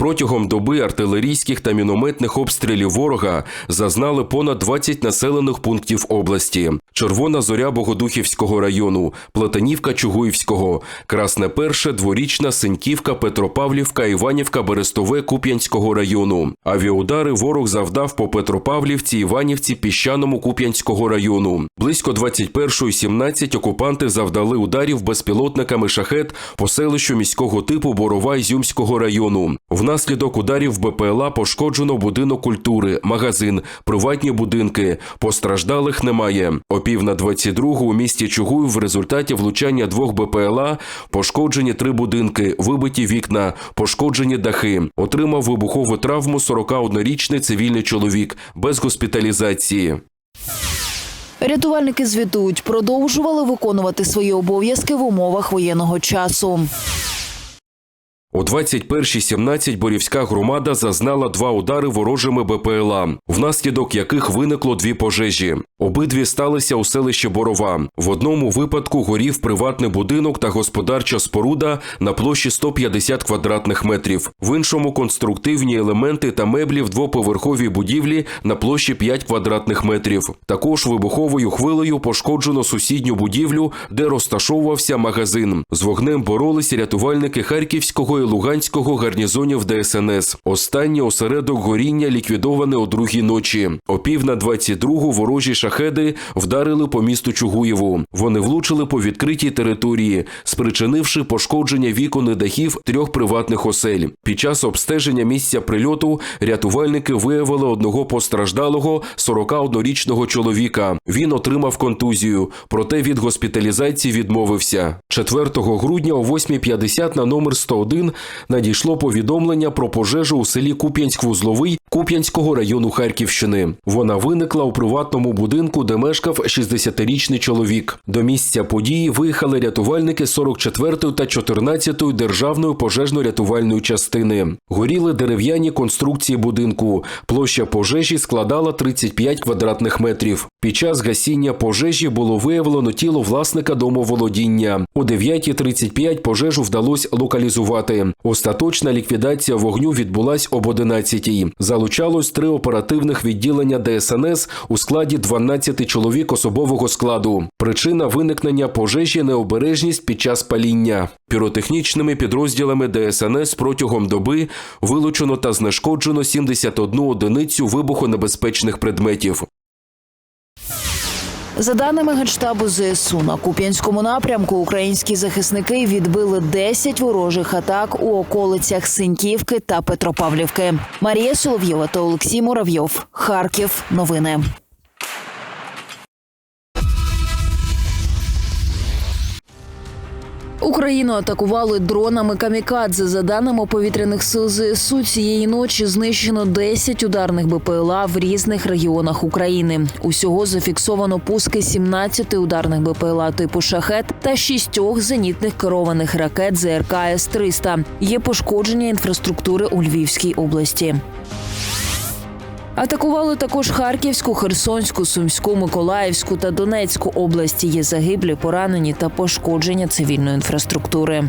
Протягом доби артилерійських та мінометних обстрілів ворога зазнали понад 20 населених пунктів області: Червона зоря Богодухівського району, Платанівка Чугуївського, Красне Перше, Дворічна, Синьківка, Петропавлівка, Іванівка, Берестове Куп'янського району. Авіаудари ворог завдав по Петропавлівці, Іванівці, Піщаному Куп'янського району. Близько 21.17 окупанти завдали ударів безпілотниками шахет по селищу міського типу Борова Ізюмського району. Внаслідок ударів БПЛА пошкоджено будинок культури, магазин, приватні будинки. Постраждалих немає. О пів на 22 у місті Чугуїв в результаті влучання двох БПЛА пошкоджені три будинки, вибиті вікна, пошкоджені дахи. Отримав вибухову травму 41-річний цивільний чоловік без госпіталізації. Рятувальники звітують, продовжували виконувати свої обов'язки в умовах воєнного часу. О 21.17 Борівська громада зазнала два удари ворожими БПЛА, внаслідок яких виникло дві пожежі. Обидві сталися у селищі Борова. В одному випадку горів приватний будинок та господарча споруда на площі 150 квадратних метрів. В іншому конструктивні елементи та меблі в двоповерховій будівлі на площі 5 квадратних метрів. Також вибуховою хвилею пошкоджено сусідню будівлю, де розташовувався магазин. З вогнем боролися рятувальники Харківського і Луганського гарнізонів ДСНС. Останній осередок горіння ліквідований о другій ночі. О пів на 22 ворожі шахеди вдарили по місту Чугуєву. Вони влучили по відкритій території, спричинивши пошкодження вікон і дахів трьох приватних осель. Під час обстеження місця прильоту рятувальники виявили одного постраждалого 41-річного чоловіка. Він отримав контузію, проте від госпіталізації відмовився. 4 грудня о 8.50 на номер 101 надійшло повідомлення про пожежу у селі Куп'янськ-Вузловий Куп'янського району Харківщини. Вона виникла у приватному будинку, де мешкав 60-річний чоловік. До місця події виїхали рятувальники 44-ї та 14-ї державної пожежно-рятувальної частини. Горіли дерев'яні конструкції будинку. Площа пожежі складала 35 квадратних метрів. Під час гасіння пожежі було виявлено тіло власника домоволодіння. О 9.35 пожежу вдалося локалізувати. Остаточна ліквідація вогню відбулась об 11.00. Залучалось три оперативних відділення ДСНС у складі 12 чоловік особового складу. Причина виникнення пожежі необережність під час паління. Піротехнічними підрозділами ДСНС протягом доби вилучено та знешкоджено 71 одиницю вибухонебезпечних предметів. За даними Генштабу ЗСУ, на Куп'янському напрямку українські захисники відбили 10 ворожих атак у околицях Синьківки та Петропавлівки. Марія Соловйова та Олексій Муравйов. Харків. Новини. Україну атакували дронами камікадзе. За даними повітряних сил ЗСУ, цієї ночі знищено 10 ударних БПЛА в різних регіонах України. Усього зафіксовано пуски 17 ударних БПЛА типу шахет та 6 зенітних керованих ракет ЗРК С-300. Є пошкодження інфраструктури у Львівській області. Атакували також Харківську, Херсонську, Сумську, Миколаївську та Донецьку області. Є загиблі, поранені та пошкодження цивільної інфраструктури.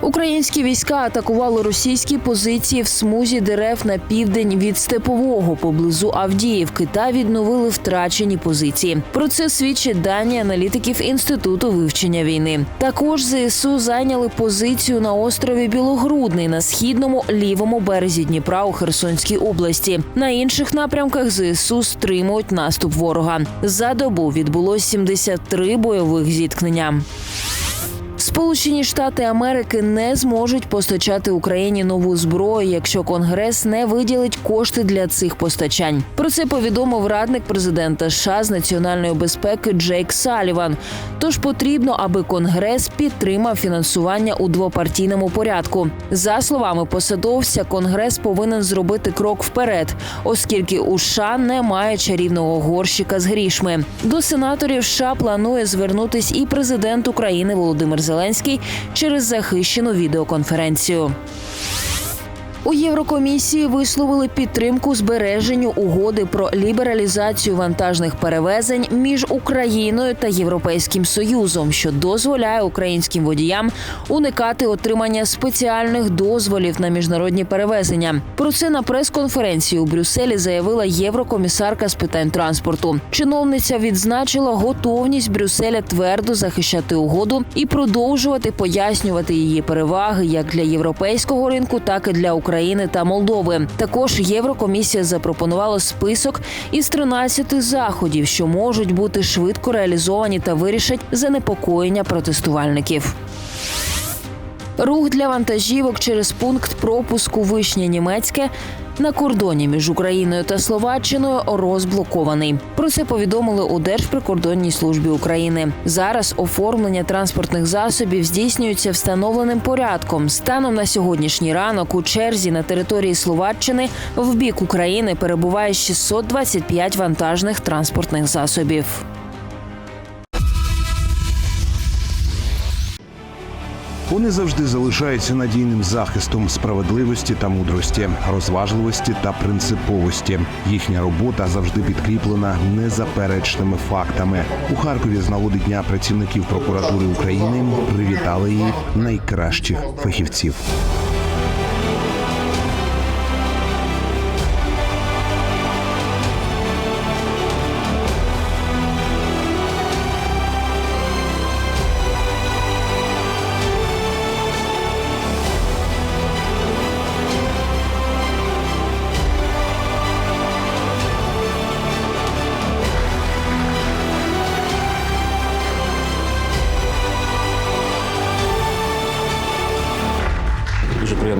Українські війська атакували російські позиції в смузі дерев на південь від Степового поблизу Авдіївки та відновили втрачені позиції. Про це свідчать дані аналітиків інституту вивчення війни. Також ЗСУ зайняли позицію на острові Білогрудний на східному лівому березі Дніпра у Херсонській області. На інших напрямках ЗСУ стримують наступ ворога. За добу відбулось 73 бойових зіткнення. Сполучені Штати Америки не зможуть постачати Україні нову зброю, якщо Конгрес не виділить кошти для цих постачань. Про це повідомив радник президента США з національної безпеки Джейк Саліван. Тож потрібно, аби Конгрес підтримав фінансування у двопартійному порядку. За словами посадовця, Конгрес повинен зробити крок вперед, оскільки у США немає чарівного горщика з грішми. До сенаторів США планує звернутись і президент України Володимир Зеленський через захищену відеоконференцію. У Єврокомісії висловили підтримку збереженню угоди про лібералізацію вантажних перевезень між Україною та Європейським Союзом, що дозволяє українським водіям уникати отримання спеціальних дозволів на міжнародні перевезення. Про це на прес-конференції у Брюсселі заявила єврокомісарка з питань транспорту. Чиновниця відзначила готовність Брюсселя твердо захищати угоду і продовжувати пояснювати її переваги як для європейського ринку, так і для України та Молдови. Також Єврокомісія запропонувала список із 13 заходів, що можуть бути швидко реалізовані та вирішать занепокоєння протестувальників. Рух для вантажівок через пункт пропуску Вишня Німецьке на кордоні між Україною та Словаччиною розблокований. Про це повідомили у Держприкордонній службі України. Зараз оформлення транспортних засобів здійснюється встановленим порядком. Станом на сьогоднішній ранок у черзі на території Словаччини в бік України перебуває 625 вантажних транспортних засобів. Вони завжди залишаються надійним захистом справедливості та мудрості, розважливості та принциповості. Їхня робота завжди підкріплена незаперечними фактами. У Харкові з нагоди дня працівників прокуратури України привітали її найкращих фахівців.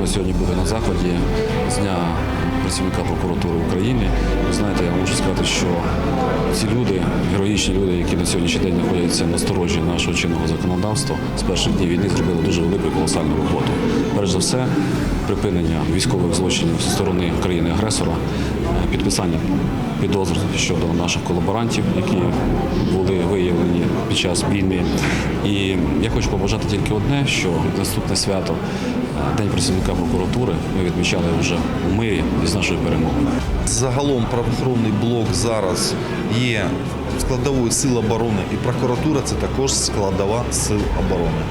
Сьогодні бути на заході з дня працівника прокуратури України. Ви знаєте, я можу сказати, що ці люди, героїчні люди, які на сьогоднішній день знаходяться на сторожі нашого чинного законодавства, з перших днів війни зробили дуже велику колосальну роботу. Перш за все, припинення військових злочинів зі сторони країни-агресора, е, підписання підозр щодо наших колаборантів, які були виявлені під час війни. І я хочу побажати тільки одне, що наступне свято, День працівника прокуратури, ми відмічали вже у мирі і нашою перемогою. Загалом правоохоронний блок зараз є складовою сил оборони, і прокуратура це також складова сил оборони.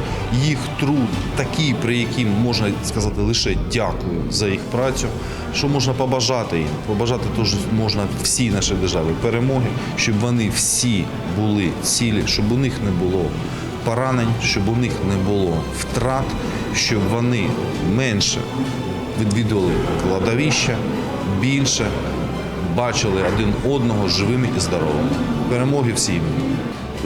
Їх труд такий, при яким можна сказати лише дякую за їх працю. Що можна побажати їм? Побажати теж можна всій нашій державі перемоги, щоб вони всі були цілі, щоб у них не було поранень, щоб у них не було втрат, щоб вони менше відвідували кладовища, більше бачили один одного живими і здоровими. Перемоги всім!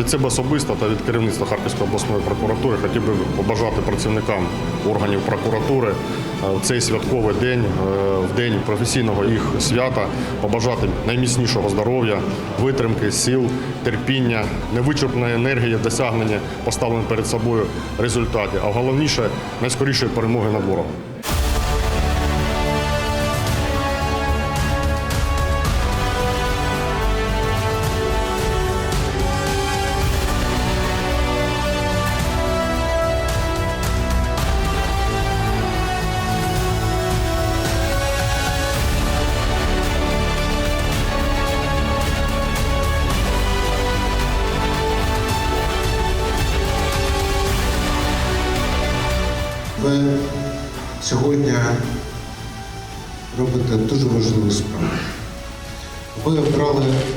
Від себе особисто та від керівництва Харківської обласної прокуратури хотів би побажати працівникам органів прокуратури е, в цей святковий день, е, в день професійного їх свята, побажати найміцнішого здоров'я, витримки, сил, терпіння, невичерпної енергії, досягнення поставлених перед собою результатів, а головніше найскорішої перемоги над ворогом.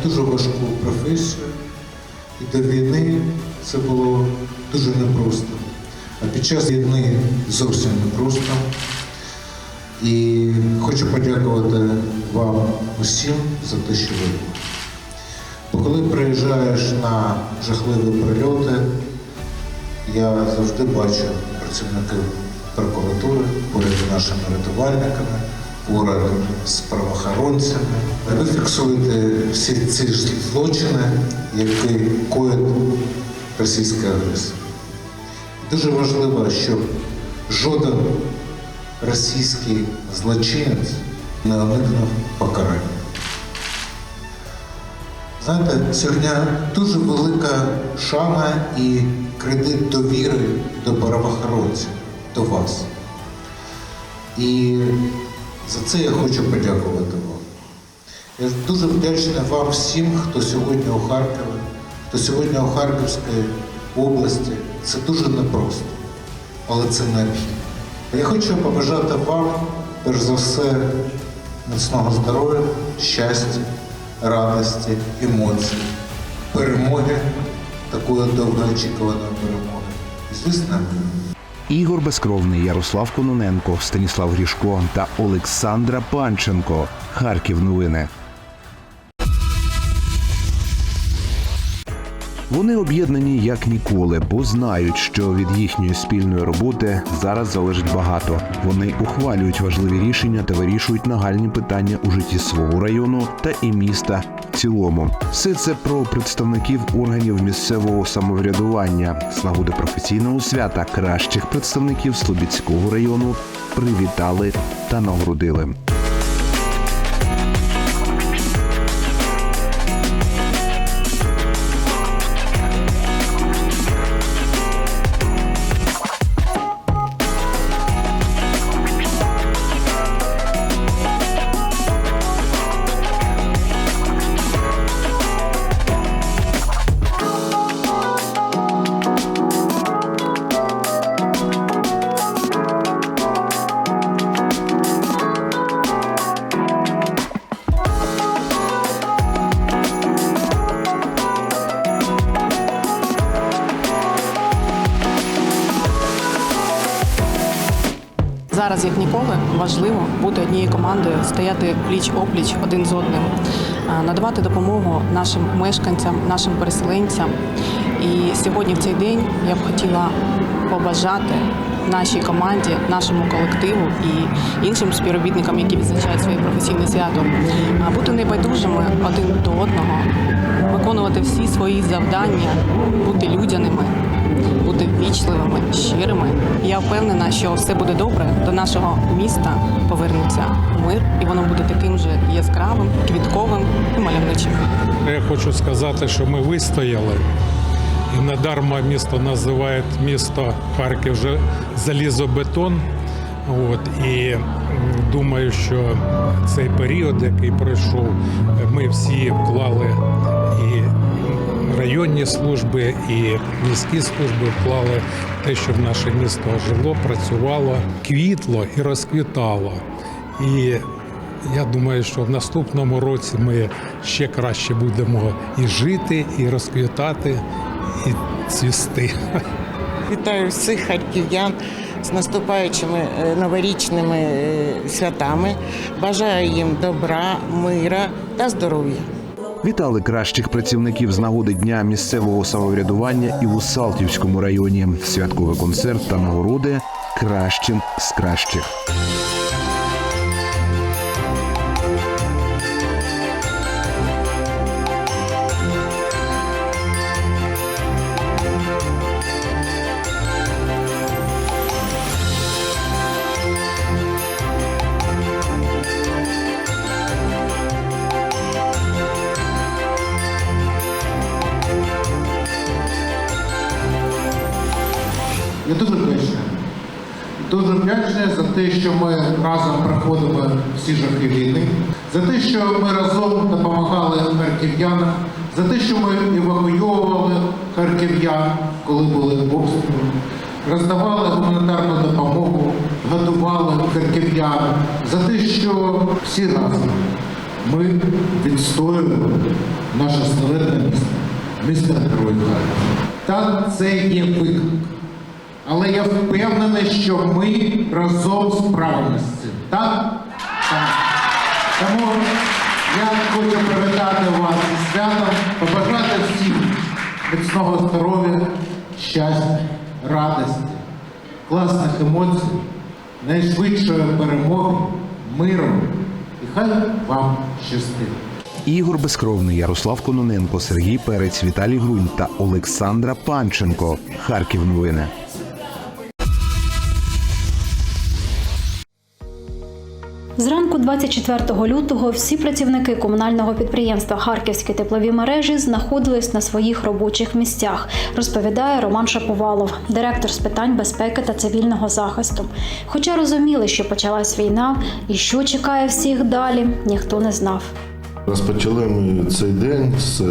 Дуже важку професію, і до війни це було дуже непросто. А під час війни зовсім непросто. І хочу подякувати вам усім за те, що ви. Бо коли приїжджаєш на жахливі прильоти, я завжди бачу працівників прокуратури поряд з нашими рятувальниками, поряд з правоохоронцями. Ви фіксуєте всі ці злочини, які коїть російська агресія. Дуже важливо, щоб жоден російський злочинець не уникнув покарання. Знаєте, сьогодні дуже велика шана і кредит довіри до правоохоронців, до вас. І За це я хочу подякувати вам. Я дуже вдячний вам всім, хто сьогодні у Харкові, хто сьогодні у Харківській області. Це дуже непросто, але це необхідно. Я хочу побажати вам, перш за все, міцного здоров'я, щастя, радості, емоцій, перемоги, такої довгоочікуваної перемоги. І, звісно. Ігор Безкровний, Ярослав Кононенко, Станіслав Грішко та Олександра Панченко. Харків новини. Вони об'єднані як ніколи, бо знають, що від їхньої спільної роботи зараз залежить багато. Вони ухвалюють важливі рішення та вирішують нагальні питання у житті свого району та і міста цілому. Все це про представників органів місцевого самоврядування славу до професійного свята кращих представників Слобідського району привітали та нагородили. Зараз, як ніколи, важливо бути однією командою, стояти пліч опліч один з одним, надавати допомогу нашим мешканцям, нашим переселенцям. І сьогодні, в цей день, я б хотіла побажати нашій команді, нашому колективу і іншим співробітникам, які відзначають своє професійне свято, бути небайдужими один до одного, виконувати всі свої завдання, бути людяними бути ввічливими, щирими. Я впевнена, що все буде добре. До нашого міста повернеться мир, і воно буде таким же яскравим, квітковим і мальовничим. Я хочу сказати, що ми вистояли. І надарма місто називають місто Харків вже залізобетон. От, і думаю, що цей період, який пройшов, ми всі вклали і районні служби, і міські служби вклали те, щоб наше місто жило, працювало, квітло і розквітало. І я думаю, що в наступному році ми ще краще будемо і жити, і розквітати, і цвісти. Вітаю всіх харків'ян з наступаючими е, новорічними е, святами. Бажаю їм добра, мира та здоров'я. Вітали кращих працівників з нагоди дня місцевого самоврядування і у Салтівському районі. Святковий концерт та нагороди кращим з кращих. Вдячний за те, що ми разом проходимо всі жахи війни, за те, що ми разом допомагали харків'янам, за те, що ми евакуйовували харків'ян, коли були обстріли, роздавали гуманітарну допомогу, готували харків'ян, за те, що всі разом ми відстоюємо наше славетне місто, місто Герой Харків. Так, це є виклик. Але я впевнений, що ми разом справимося з цим. Так? Так. Тому я хочу привітати вас зі святом, побажати всім міцного здоров'я, щастя, радості, класних емоцій, найшвидшої перемоги, миру. І хай вам щастить. Ігор Безкровний, Ярослав Кононенко, Сергій Перець, Віталій Грунь та Олександра Панченко. Харків новини. 24 лютого всі працівники комунального підприємства Харківські теплові мережі знаходились на своїх робочих місцях, розповідає Роман Шаповалов, директор з питань безпеки та цивільного захисту. Хоча розуміли, що почалась війна і що чекає всіх далі, ніхто не знав. Розпочали ми цей день з е,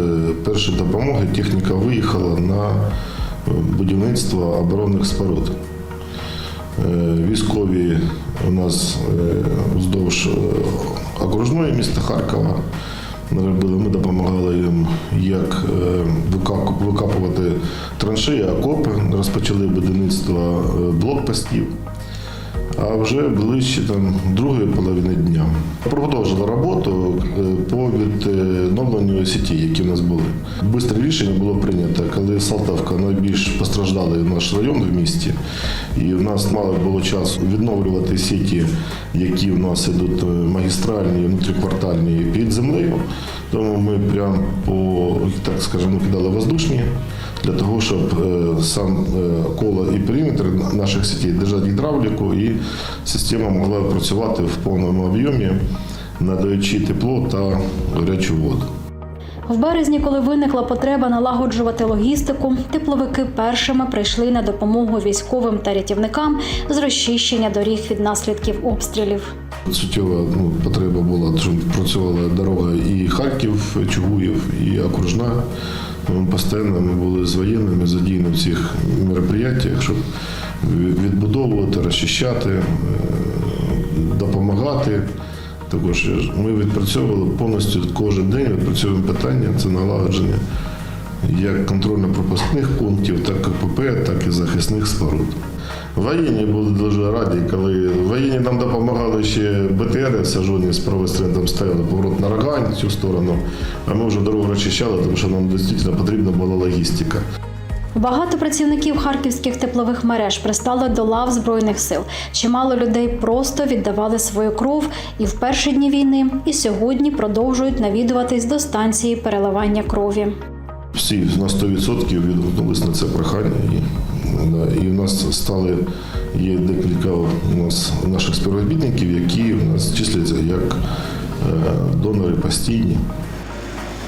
першої допомоги. Техніка виїхала на е, будівництво оборонних споруд. Е, Військові у нас е, вздовж е, окружної міста Харкова робили. Ми допомагали їм, як е, викапувати траншеї, окопи, розпочали будівництво е, блокпостів. А вже ближче там другої половини дня продовжили роботу е, по відновленню сіті, які в нас були. Бистре рішення було прийнято, коли Салтавка найбільш постраждалий наш район в місті, і в нас мало було часу відновлювати сіті, які в нас ідуть е, магістральні, внутріквартальні під землею. Тому ми прямо по так скажемо кидали воздушні для того, щоб е, сам е, коло і периметр наших сітей держати гідравліку, і система могла працювати в повному об'ємі, надаючи тепло та гарячу воду. В березні, коли виникла потреба налагоджувати логістику, тепловики першими прийшли на допомогу військовим та рятівникам з розчищення доріг від наслідків обстрілів. Суттєва ну, потреба була, щоб працювала дорога і Харків, Чугуїв, і окружна. Ми постійно ми були з воєнними задіяні в цих мероприятиях, щоб відбудовувати, розчищати, е, допомагати. Також ми відпрацьовували повністю кожен день відпрацьовуємо питання, це налагодження як контрольно-пропускних пунктів, так і КПП, так і захисних споруд. Воєнні були дуже раді, коли воєнні нам допомагали ще БТР сажоні з сторони там поворот на Рогань цю сторону, а ми вже дорогу розчищали, тому що нам дійсно потрібна була логістика. Багато працівників харківських теплових мереж пристали до лав збройних сил. Чимало людей просто віддавали свою кров і в перші дні війни, і сьогодні продовжують навідуватись до станції переливання крові. Всі на 100% відгукнулись на це прохання. І, в нас стали, є декілька у нас наших співробітників, які у нас числяться як е, донори постійні.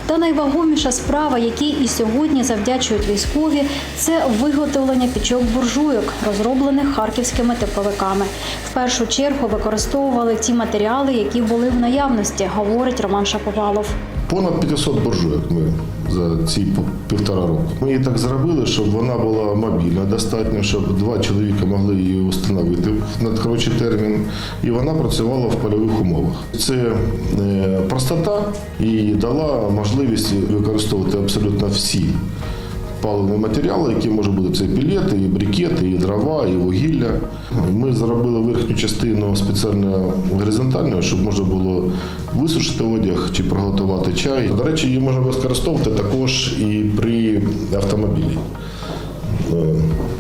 Та найвагоміша справа, якій і сьогодні завдячують військові, це виготовлення пічок буржуйок, розроблених харківськими тепловиками. В першу чергу використовували ті матеріали, які були в наявності, говорить Роман Шаповалов. Понад 500 буржуйок ми за ці півтора року. Ми її так зробили, щоб вона була мобільна, достатньо, щоб два чоловіка могли її встановити в надкоротший термін, і вона працювала в польових умовах. Це е, простота і дала можливість використовувати абсолютно всі паливні матеріали, які можуть бути це і пілети, і брикети, і дрова, і вугілля. Ми зробили верхню частину спеціально горизонтальною, щоб можна було висушити одяг чи приготувати чай. До речі, її можна використовувати також і при автомобілі. Е,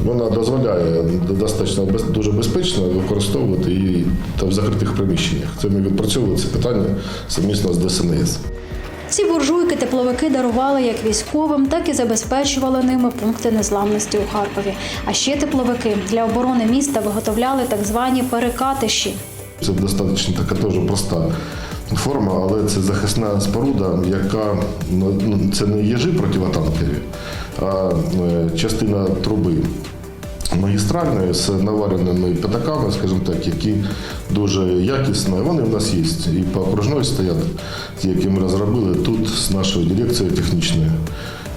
Вона дозволяє достатньо дуже безпечно використовувати її та в закритих приміщеннях. Це ми відпрацьовували це питання совмісно з ДСНС. Ці буржуйки тепловики дарували як військовим, так і забезпечували ними пункти незламності у Харкові. А ще тепловики для оборони міста виготовляли так звані перекатиші. Це достатньо така теж проста форма, але це захисна споруда, яка ну, ну, це не єжи противотанкові, а е, частина труби магістральної з навареними п'ятаками, скажімо так, які дуже якісно. Вони в нас є. І по окружної стоять, ті, які ми розробили тут з нашою дирекцією технічною.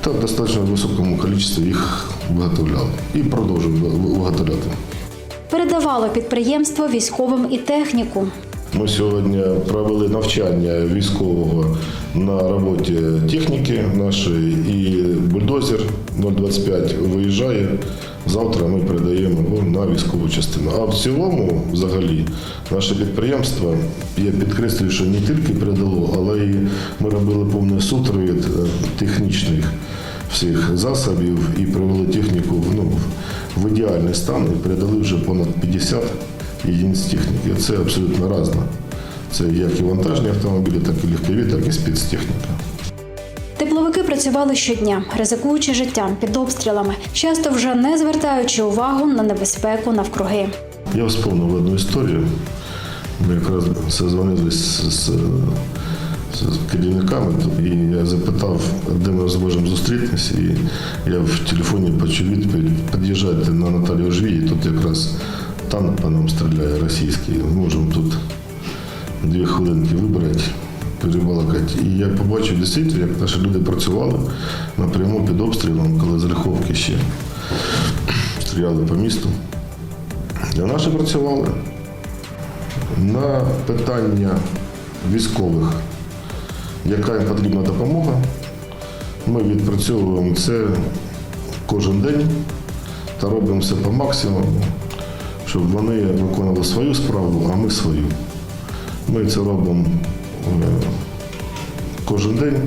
Та в достатньо високому кількості їх виготовляли і продовжуємо виготовляти. Передавало підприємство військовим і техніку. Ми сьогодні провели навчання військового на роботі техніки нашої, і бульдозер 025 виїжджає. Завтра ми передаємо його на військову частину. А в цілому, взагалі, наше підприємство, я підкреслюю, що не тільки передало, але і ми робили повний супровід е, технічних всіх засобів і привели техніку ну, в ідеальний стан і передали вже понад 50 єдиниць техніки. Це абсолютно різно. Це як і вантажні автомобілі, так і легкові, так і спецтехніка. Тепловики працювали щодня, ризикуючи життям під обстрілами, часто вже не звертаючи увагу на небезпеку навкруги. Я вспомнив одну історію. Ми якраз созвонились з, з, керівниками, і я запитав, де ми зможемо зустрітися. І я в телефоні почув відповідь, під'їжджайте на Наталію Жвії, тут якраз танк по нам стріляє російський. Можемо тут дві хвилинки вибрати, перебалакати. І я побачив дійсно, як наші люди працювали напряму під обстрілом, коли з Риховки ще стріляли по місту. А наші працювали на питання військових, яка їм потрібна допомога. Ми відпрацьовуємо це кожен день та робимо все по максимуму, щоб вони виконували свою справу, а ми свою. Ми це робимо кожен день,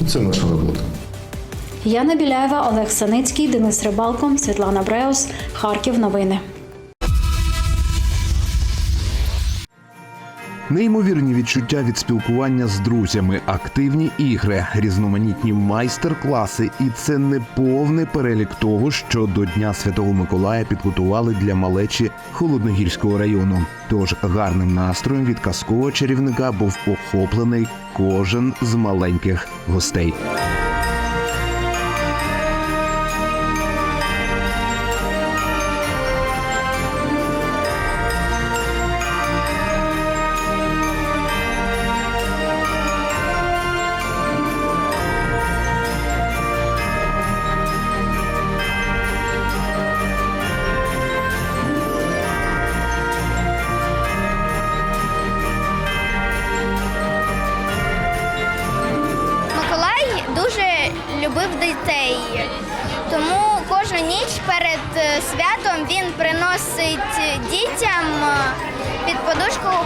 і це наша робота. Яна Біляєва, Олег Саницький, Денис Рибалко, Світлана Бреус, Харків. Новини. Неймовірні відчуття від спілкування з друзями, активні ігри, різноманітні майстер-класи, і це не повний перелік того, що до Дня Святого Миколая підготували для малечі Холодногірського району. Тож гарним настроєм від казкового чарівника був охоплений кожен з маленьких гостей.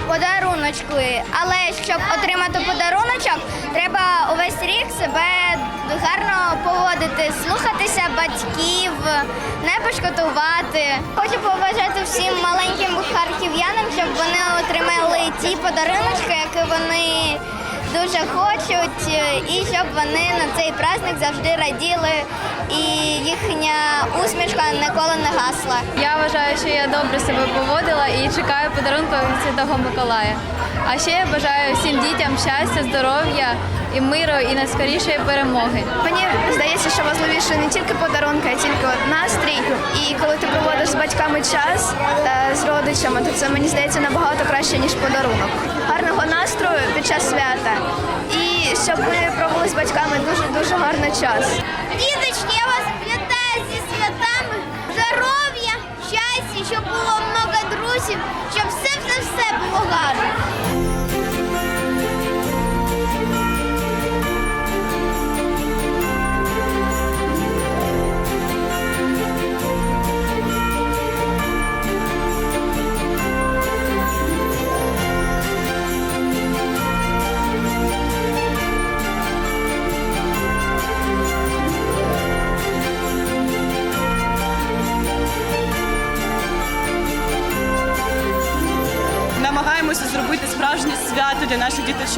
Подаруночки. Але щоб отримати подаруночок, треба увесь рік себе гарно поводити, слухатися батьків, не пошкодувати. Хочу побажати всім маленьким харків'янам, щоб вони отримали ті подаруночки, які вони дуже хочуть, е, і щоб вони на цей праздник завжди раділи, і їхня усмішка ніколи не гасла. Я вважаю, що я добре себе поводила і чекаю подарунку від Святого Миколая. А ще я бажаю всім дітям щастя, здоров'я і миру, і найскорішої перемоги. Мені здається, що важливіше не тільки подарунки, а тільки настрій. І коли ти проводиш з батьками час е, з родичами, то це мені здається набагато краще ніж подарунок. Гарного настрою під час свята. І щоб ми провели з батьками дуже дуже гарний час. Діточки, я вас вітаю зі святами, здоров'я, щастя, щоб було много друзів, щоб все все все було гарно.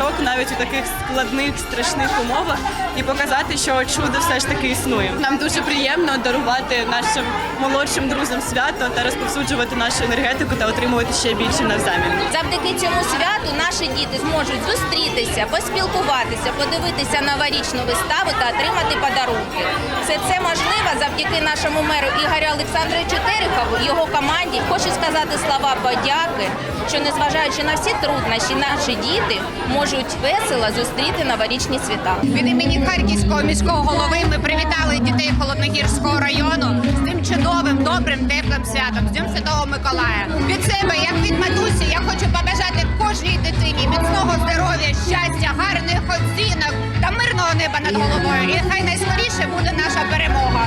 Наших навіть у таких складних страшних умовах і показати, що чудо все ж таки існує. Нам дуже приємно дарувати нашим молодшим друзям свято та розповсюджувати нашу енергетику та отримувати ще більше навзамін. Завдяки цьому святу наші діти зможуть зустрітися, поспілкуватися, подивитися новорічну виставу та отримати подарунки. Все це можливо завдяки нашому меру Ігорю Олександровичу Терехову його команді. Хочу сказати слова подяки, що незважаючи на всі труднощі, наші діти можуть весело зустріти новорічні свята. Від імені Харківського міського голови ми привітали дітей Холодногірського району з цим чудовим, добрим, теплим святом, з Днем Святого Миколая. Від себе, як від матусі, я хочу побажати кожній дитині міцного здоров'я, щастя, гарних оцінок та мирного неба над головою. І хай найскоріше буде наша перемога.